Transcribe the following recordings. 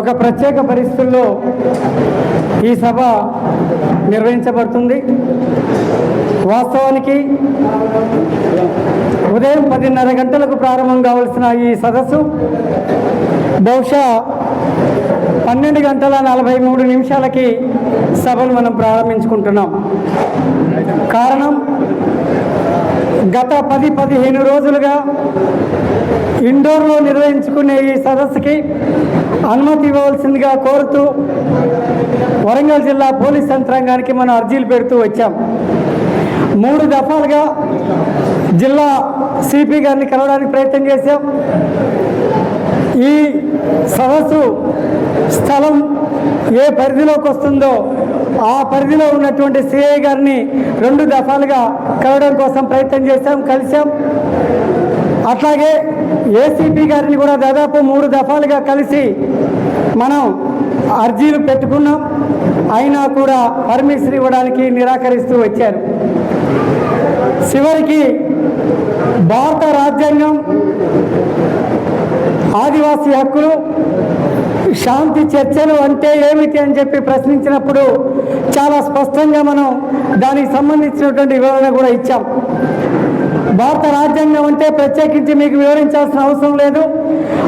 ఒక ప్రత్యేక పరిస్థితుల్లో ఈ సభ నిర్వహించబడుతుంది. వాస్తవానికి ఉదయం పదిన్నర గంటలకు ప్రారంభం కావలసిన ఈ సదస్సు బహుశా పన్నెండు గంటల నలభై మూడు నిమిషాలకి సభను మనం ప్రారంభించుకుంటున్నాం. కారణం గత పది పదిహేను రోజులుగా ఇండోర్లో నిర్వహించుకునే ఈ సదస్సుకి అనుమతి ఇవ్వవలసిందిగా కోరుతూ వరంగల్ జిల్లా పోలీస్ యంత్రాంగానికి మనం అర్జీలు పెడుతూ వచ్చాం. మూడు దఫాలుగా జిల్లా సిపి గారిని కలవడానికి ప్రయత్నం చేశాం. ఈ సదస్సు స్థలం ఏ పరిధిలోకి వస్తుందో ఆ పరిధిలో ఉన్నటువంటి సిఐ గారిని రెండు దఫాలుగా కలవడం కోసం ప్రయత్నం చేశాం కలిసాం అట్లాగే ఏసీపీ గారిని కూడా దాదాపు మూడు దఫాలుగా కలిసి మనం అర్జీలు పెట్టుకున్నాం. అయినా కూడా పర్మిషన్ ఇవ్వడానికి నిరాకరిస్తూ వచ్చారు. చివరికి భారత రాజ్యాంగం ఆదివాసీ హక్కులు శాంతి చర్చలు అంటే ఏమిటి అని చెప్పి ప్రశ్నించినప్పుడు చాలా స్పష్టంగా మనం దానికి సంబంధించినటువంటి వివరణ కూడా ఇచ్చాం. భారత రాజ్యాంగం అంటే ప్రత్యేకించి మీకు వివరించాల్సిన అవసరం లేదు.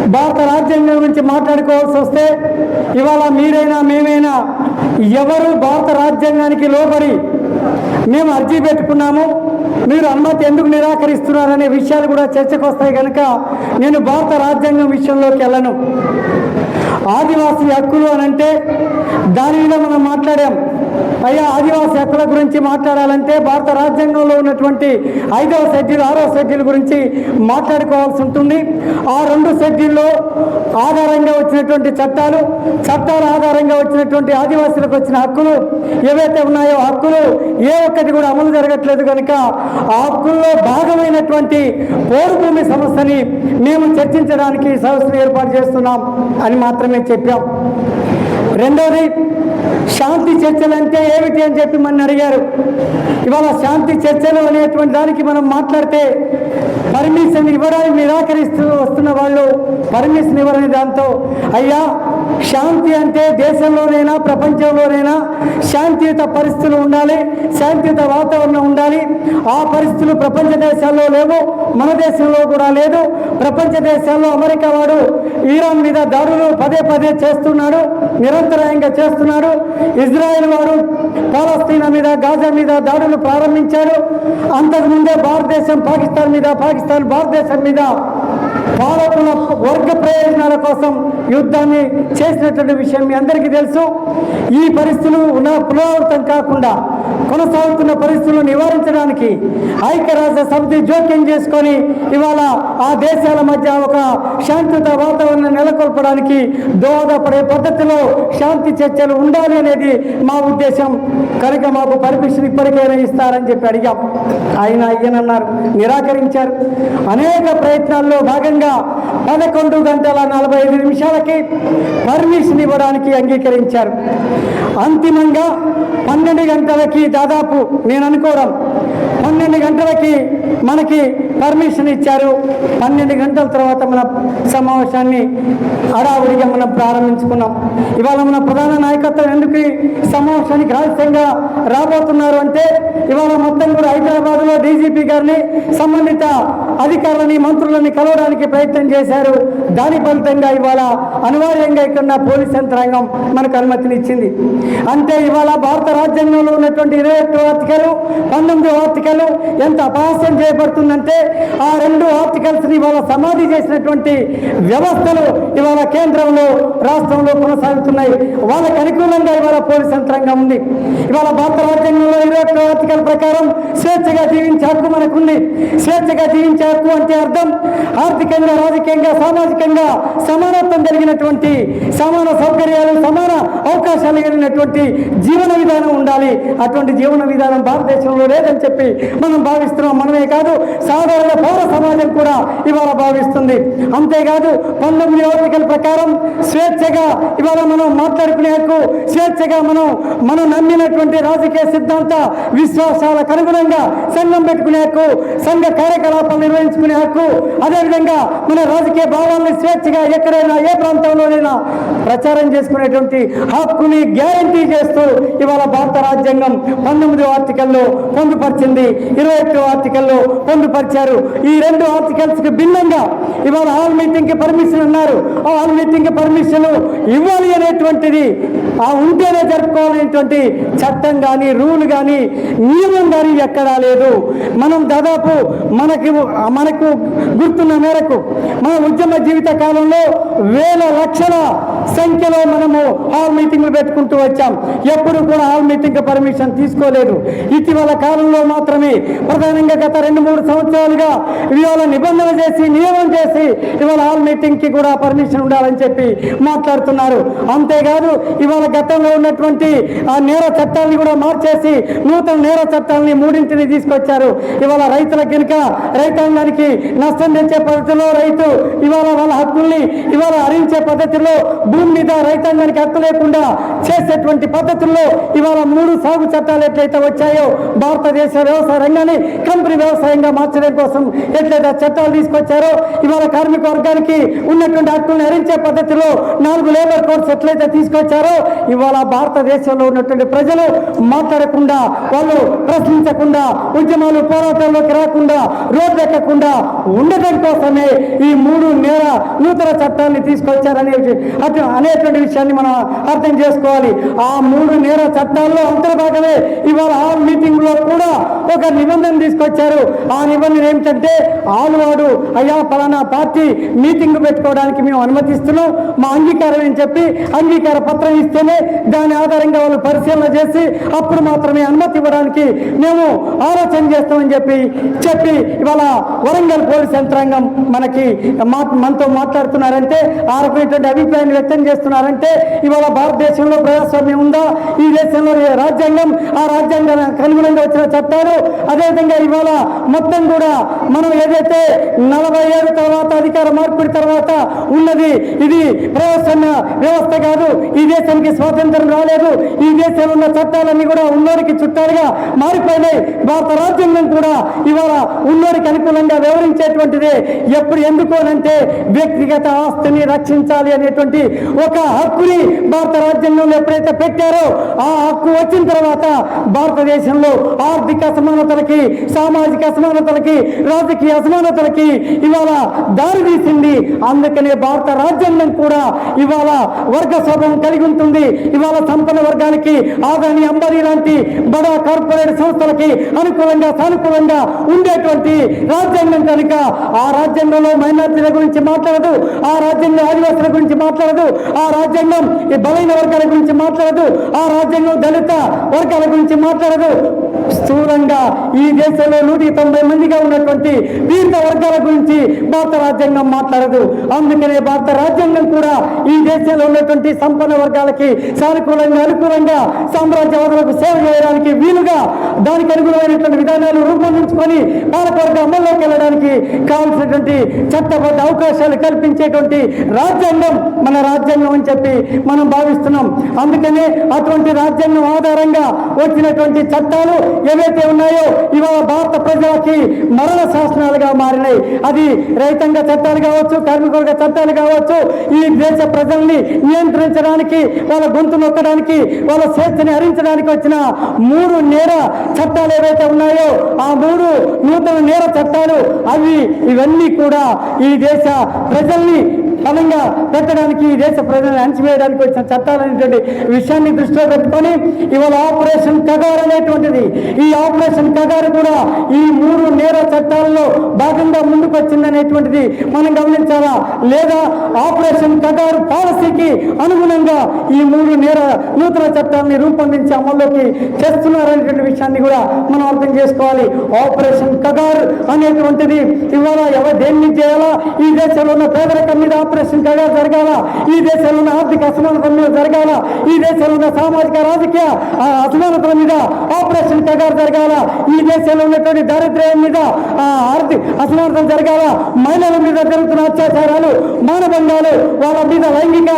భారత రాజ్యాంగం గురించి మాట్లాడుకోవాల్సి వస్తే ఇవాళ మీరైనా మేమైనా ఎవరు భారత రాజ్యాంగానికి లోబడి మేము అర్జీ పెట్టుకున్నాము? మీరు అనుమతి ఎందుకు నిరాకరిస్తున్నారనే విషయాలు కూడా చర్చకు వస్తాయి కనుక నేను భారత రాజ్యాంగం విషయంలోకి వెళ్ళను. ఆదివాసీ హక్కులు అని అంటే దాని మీద మనం మాట్లాడాం. అయ్యా ఆదివాసీ హక్కుల గురించి మాట్లాడాలంటే భారత రాజ్యాంగంలో ఉన్నటువంటి ఐదవ షెడ్యూల్ ఆరవ షెడ్యూల్ గురించి మాట్లాడుకోవాల్సి ఉంటుంది. ఆ రెండు షెడ్యూల్లో ఆధారంగా వచ్చినటువంటి చట్టాలు చట్టాల ఆధారంగా వచ్చినటువంటి ఆదివాసులకు వచ్చిన హక్కులు ఏవైతే ఉన్నాయో హక్కులు ఏ ఒక్కటి కూడా అమలు జరగట్లేదు కనుక ఆ హక్కుల్లో భాగమైనటువంటి పోరుభూమి సమస్యని మేము చర్చించడానికి సదస్సులు ఏర్పాటు చేస్తున్నాం అని మాత్రమే చెప్పాం. రెండోది శాంతి చర్చలు అంటే ఏమిటి అని చెప్పి మన అడిగారు. ఇవాళ శాంతి చర్చలు అనేటువంటి దానికి మనం మాట్లాడితే పర్మిషన్ ఇవ్వడానికి నిరాకరిస్తూ వస్తున్న వాళ్ళు పర్మిషన్ ఇవ్వరని దాంతో అయ్యా శాంతి అంటే దేశంలోనైనా ప్రపంచంలోనైనా శాంతియుత పరిస్థితులు ఉండాలి శాంతియుత వాతావరణం ఉండాలి. ఆ పరిస్థితులు ప్రపంచ దేశాల్లో లేవు మన దేశంలో కూడా లేదు. ప్రపంచ దేశాల్లో అమెరికా వాడు ఇరాన్ మీద దాడులు పదే పదే చేస్తున్నాడు నిరంతరాయంగా చేస్తున్నాడు. ఇజ్రాయెల్ వారు పాలస్తీనా మీద గాజా మీద దాడులు ప్రారంభించాడు. అంతకుముందే భారతదేశం పాకిస్తాన్ మీద పాకిస్తాన్ భారతదేశం మీద పాలకుల వర్గ ప్రయోజనాల కోసం యుద్ధాన్ని చేసినటువంటి విషయం మీ అందరికీ తెలుసు. ఈ పరిస్థితులు ఉన్న పునరావృతం కాకుండా కొనసాగుతున్న పరిస్థితులను నివారించడానికి ఐక్యరాజ్య సమితి జోక్యం చేసుకొని ఇవాళ ఆ దేశాల మధ్య ఒక శాంతియుత వాతావరణం నెలకొల్పడానికి దోహదపడే పద్ధతిలో శాంతి చర్చలు ఉండాలి అనేది మా ఉద్దేశం. కనుక మాకు పర్మిషన్ ఇప్పటికైనా ఇస్తారని చెప్పి అడిగాం. ఆయన అయ్యనన్నారు నిరాకరించారు. అనేక ప్రయత్నాల్లో భాగంగా పదకొండు గంటల నలభై ఐదు నిమిషాలకి పర్మిషన్ ఇవ్వడానికి అంగీకరించారు. అంతిమంగా పన్నెండు గంటలకి దాదాపు నేను అనుకోవడం. పన్నెండు గంటలకి మనకి పర్మిషన్ ఇచ్చారు. పన్నెండు గంటల తర్వాత మన సమావేశాన్ని హడావుడిగా మనం ప్రారంభించుకున్నాం. ఇవాళ మన ప్రధాన నాయకత్వం ఎందుకు సమావేశానికి రహస్యంగా రాబోతున్నారు అంటే ఇవాళ మొత్తం కూడా హైదరాబాద్లో డీజీపీ గారిని సంబంధిత అధికారులని మంత్రులని కలవడానికి ప్రయత్నం చేశారు దాని ఫలితంగా ఇవాళ అనివార్యంగా ఇక్కడ ఉన్న పోలీస్ యంత్రాంగం మనకు అనుమతినిచ్చింది అంటే ఇవాళ భారత రాజ్యాంగంలో ఉన్నటువంటి ఇరవై ఒక్క ఆర్టికల్ పంతొమ్మిది ఆర్టికల్ ఎంత అపహాస్యం చేయబడుతుందంటే ఆ రెండు ఆర్టికల్స్ని ఇవాళ సమాధి చేసినటువంటి వ్యవస్థలు ఇవాళ కేంద్రంలో రాష్ట్రంలో కొనసాగుతున్నాయి. వాళ్ళకి అనుకూలంగా ఇవాళ పోలీస్ యంత్రాంగం ఉంది. ఇవాళ భారత రాజ్యాంగంలో ఇరవై ఒక్క ఆర్టికల్ ప్రకారం స్వేచ్ఛగా జీవించే హక్కు మనకుంది. స్వేచ్ఛగా జీవించే హక్కు అంటే అర్థం ఆర్థికంగా రాజకీయంగా సామాజికంగా సమానత్వం కలిగినటువంటి సమాన సౌకర్యాలు సమాన అవకాశాలు కలిగినటువంటి జీవన విధానం ఉండాలి. అటువంటి జీవన విధానం భారతదేశంలో లేదని చెప్పి మనం భావిస్తున్నాం. మనమే కాదు సాధారణ పౌర సమాజం కూడా ఇవాళ భావిస్తుంది. అంతేకాదు పంతొమ్మిది ఆర్టికల్ ప్రకారం స్వేచ్ఛగా ఇవాళ మనం మాట్లాడుకునే హక్కు స్వేచ్ఛగా మనం మనం నమ్మినటువంటి రాజకీయ సిద్ధాంత విశ్వాసాలకు అనుగుణంగా సంఘం పెట్టుకునే హక్కు సంఘ కార్యకలాపాలు నిర్వహించుకునే హక్కు అదేవిధంగా మన రాజకీయ భావాలను స్వేచ్ఛగా ఎక్కడైనా ఏ ప్రాంతంలోనైనా ప్రచారం చేసుకునేటువంటి హక్కుని గ్యారంటీ చేస్తూ ఇవాళ భారత రాజ్యాంగం పంతొమ్మిది ఆర్టికల్లో పొందుపరిచింది. ఇరవై ఒకటో ఆర్టికల్లో పొందుపరిచారు. ఈ రెండు ఆర్టికల్స్కి భిన్నంగా ఇవాళ హాల్ మీటింగ్కి పర్మిషన్ ఉన్నారు ఆ హాల్ మీటింగ్కి పర్మిషన్ ఇవ్వాలి అనేటువంటిది ఆ ఉంటేనే జరుపుకోవాలనేటువంటి చట్టం కానీ రూల్ కానీ నియమం కానీ ఎక్కడా లేదు. మనం దాదాపు మనకి మనకు గుర్తున్న మేరకు మన ఉద్యమ జీవితం కాలంలో వేల లక్షల సంఖ్యలో మనము హాల్ మీటింగ్లు పెట్టుకుంటూ వచ్చాం. ఎప్పుడు కూడా హాల్ మీటింగ్ పర్మిషన్ తీసుకోలేదు. ఇటీవల కాలంలో మాత్రమే ప్రధానంగా గత రెండు మూడు సంవత్సరాలుగా ఇవాళ నిబంధన చేసి నియమం చేసి ఇవాళ హాల్ మీటింగ్కి కూడా పర్మిషన్ ఉండాలని చెప్పి మాట్లాడుతున్నారు. అంతేకాదు ఇవాళ గతంలో ఉన్నటువంటి ఆ నేర చట్టాన్ని కూడా మార్చేసి నూతన నేర చట్టాలని మూడింటిని తీసుకొచ్చారు. ఇవాళ రైతుల కనుక రైతాంగానికి నష్టం తెచ్చే పద్ధతిలో రైతు ఇవాళ వాళ్ళ హక్కుల్ని ఇవాళ హరించే పద్ధతిలో భూమి మీద రైతాంగానికి హక్కు లేకుండా చేసేటువంటి పద్ధతుల్లో ఇవాళ మూడు సాగు చట్టాలు ఎట్లయితే వచ్చాయో భారతదేశ వ్యవసాయ రంగాన్ని కంపెనీ వ్యవసాయంగా మార్చడం కోసం ఎట్లయితే చట్టాలు తీసుకొచ్చారో ఇవాళ కార్మిక వర్గానికి ఉన్నటువంటి హక్కులను హరించే పద్ధతిలో నాలుగు లేబర్ కోడ్స్ ఎట్లయితే తీసుకొచ్చారో ఇవాళ భారతదేశంలో ఉన్నటువంటి ప్రజలు మాట్లాడకుండా వాళ్ళు ప్రశ్నించకుండా ఉద్యమాలు పోరాటంలోకి రాకుండా రోడ్లు ఎక్కకుండా ఉండటం కోసమే ఈ మూడు నేర నూతన చట్టాన్ని తీసుకొచ్చారనేది అటు అనేటువంటి విషయాన్ని మనం అర్థం చేసుకోవాలి. ఆ మూడు నేర చట్టాల్లో అంతర్భాగమే ఇవాళ ఆ మీటింగ్లో కూడా ఒక నిబంధన తీసుకొచ్చారు. ఆ నిబంధన ఏమిటంటే ఆలువాడు అయ్యా పలానా పార్టీ మీటింగ్ పెట్టుకోవడానికి మేము అనుమతిస్తున్నాం. మా అంగీకారం అని చెప్పి అంగీకార పత్రం ఇస్తేనే దాని ఆధారంగా వాళ్ళు పరిశీలన చేసి అప్పుడు మాత్రమే అనుమతి ఇవ్వడానికి మేము ఆలోచన చేస్తామని చెప్పి చెప్పి ఇవాళ వరంగల్ పోలీస్ యంత్రాంగం మనకి మా మనతో మాట్లాడుతున్నారంటే ఆ రకమైనటువంటి అభిప్రాయాన్ని వ్యక్తం చేస్తున్నారంటే ఇవాళ భారతదేశంలో ప్రజాస్వామ్యం ఉందా? ఈ దేశంలో రాజ్యాంగం ఆ రాజ్యాంగానికి అనుగుణంగా వచ్చిన చట్టాలు? అదేవిధంగా ఇవాళ మొత్తం కూడా మనం ఏదైతే నలభై ఏడు తర్వాత అధికార మార్పిడి తర్వాత ఉన్నది ఇది ప్రజాస్వామ్య వ్యవస్థ కాదు. ఈ దేశానికి స్వాతంత్రం రాలేదు. ఈ దేశంలో ఉన్న చట్టాలన్నీ కూడా ఉన్నోరికి చుట్టాలుగా మారిపోయినాయి. భారత రాజ్యాంగం కూడా ఇవాళ ఉన్నోరికి అనుకూలంగా వివరించేటువంటిది ఎప్పుడు ఎందుకు అంటే వ్యక్తిగత ఆస్తిని రక్షించాలి అనేటువంటి ఒక హక్కుని భారత రాజ్యాంగంలో ఎప్పుడైతే పెట్టారో ఆ హక్కు వచ్చిన తర్వాత భారతదేశంలో ఆర్థిక అసమానతలకి సామాజిక అసమానతలకి రాజకీయ అసమానతలకి ఇవాళ దారి తీసింది. అందుకనే భారత రాజ్యాంగం కూడా ఇవాళ వర్గ స్వభావం కలిగి ఉంటుంది. ఇవాళ సంపన్న వర్గానికి ఆదాని అంబానీ లాంటి బడా కార్పొరేట్ సంస్థలకి అనుకూలంగా సానుకూలంగా ఉండేటువంటి రాజ్యాంగం కనుక ఆ రాజ్యాంగంలో మైనార్టీల గురించి మాట్లాడదు ఆ రాజ్యాంగం ఆదివాసుల గురించి మాట్లాడదు ఆ రాజ్యాంగం ఈ బలైన వర్గాల గురించి మాట్లాడదు. ఆ రాజ్యాంగం దళిత వర్గాల గురించి మాట్లాడదు. స్థూలంగా ఈ దేశంలో నూట తొంభై మందిగా ఉన్నటువంటి వివిధ వర్గాల గురించి భారత రాజ్యాంగం మాట్లాడదు. అందుకనే భారత రాజ్యాంగం కూడా ఈ దేశంలో ఉన్నటువంటి సంపన్న వర్గాలకి సానుకూలంగా అనుకూలంగా సామ్రాజ్యవాదులకు సేవ చేయడానికి వీలుగా దానికి అనుగుణమైనటువంటి విధానాలు రూపొందించుకొని పాలకవర్గ అమల్లోకి వెళ్ళడానికి కావాల్సినటువంటి చట్టబద్ధ అవకాశాలు కల్పించేటువంటి రాజ్యాంగం మన రాజ్యాంగం అని చెప్పి మనం భావిస్తున్నాం. అందుకనే అటువంటి రాజ్యాంగం ఆధారంగా వచ్చినటువంటి చట్టాలు ఏవైతే ఉన్నాయో ఇవాళ భారత ప్రజలకి మరణ శాసనాలుగా మారినాయి. అది రైతాంగ చట్టాలు కావచ్చు కార్మికుల చట్టాలు కావచ్చు ఈ దేశ ప్రజల్ని నియంత్రించడానికి వాళ్ళ గొంతు నొక్కడానికి వాళ్ళ స్వేచ్ఛని హరించడానికి వచ్చిన మూడు నేర చట్టాలు ఏవైతే ఉన్నాయో ఆ మూడు నూతన నేర చట్టాలు అవి ఇవన్నీ కూడా ఈ దేశ ప్రజల్ని బలంగా పెట్టడానికి ఈ దేశ ప్రజలను అణచివేయడానికి వచ్చిన చట్టాలు అనేటువంటి విషయాన్ని దృష్టిలో పెట్టుకొని ఇవాళ ఆపరేషన్ కగార్ అనేటువంటిది. ఈ ఆపరేషన్ కగార్ కూడా ఈ మూడు నేర చట్టాలలో భాగంగా ముందుకు వచ్చిందనేటువంటిది మనం గమనించాలా? లేదా ఆపరేషన్ కగార్ పాలసీకి అనుగుణంగా ఈ మూడు నేర నూతన చట్టాన్ని రూపొందించి అమల్లోకి చేస్తున్నారనేటువంటి విషయాన్ని కూడా మనం అర్థం చేసుకోవాలి. ఆపరేషన్ కగార్ అనేటువంటిది ఇవాళ ఎవరు దేన్ని చేయాలా? ఈ దేశంలో ఉన్న పేదరికం మీద ఆపరేషన్ కగార్ జరగాల. ఈ దేశంలో ఉన్న ఆర్థిక అసమానతల మీద జరగాల. ఈ దేశంలో ఉన్న సామాజిక రాజకీయ అసమానతల మీద ఆపరేషన్ కగార్ జరగాల. ఈ దేశంలో ఉన్నటువంటి దారిద్ర్యం మీద ఆర్థిక అసమానతలు జరగాల. మహిళల మీద జరుగుతున్న అత్యాచారాలు మానభంగాలు వాళ్ళ మీద లైంగిక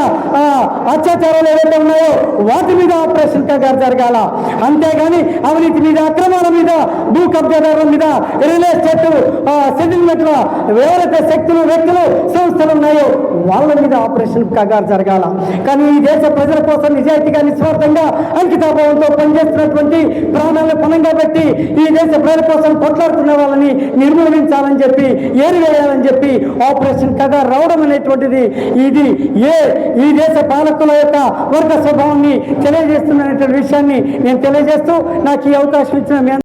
అత్యాచారాలు ఏవైతే ఉన్నాయో వాటి మీద ఆపరేషన్ కగార్ జరగాల. అంతేగాని అవినీతి మీద అక్రమాల మీద భూ కబ్జాదారుల మీద రియల్ ఎస్టేట్ సెటిల్మెంట్ ఎవరైతే శక్తులు వ్యక్తులు సంస్థలు ఉన్నాయో వాళ్ళ మీద ఆపరేషన్ కగారు జరగాల. కానీ ఈ దేశ ప్రజల కోసం నిజాయితీగా నిస్వార్థంగా అంకితాభావంతో పనిచేస్తున్నటువంటి ప్రాణాలను పనంగా పెట్టి ఈ దేశ ప్రజల కోసం కొట్లాడుతున్న వాళ్ళని నిర్మూలించాలని చెప్పి ఏరివేయాలని చెప్పి ఆపరేషన్ కగారు రావడం అనేటువంటిది ఇది ఏ ఈ దేశ పాలకుల యొక్క వర్గ స్వభావాన్ని తెలియజేస్తున్నటువంటి విషయాన్ని నేను తెలియజేస్తూ నాకు ఈ అవకాశం ఇచ్చిన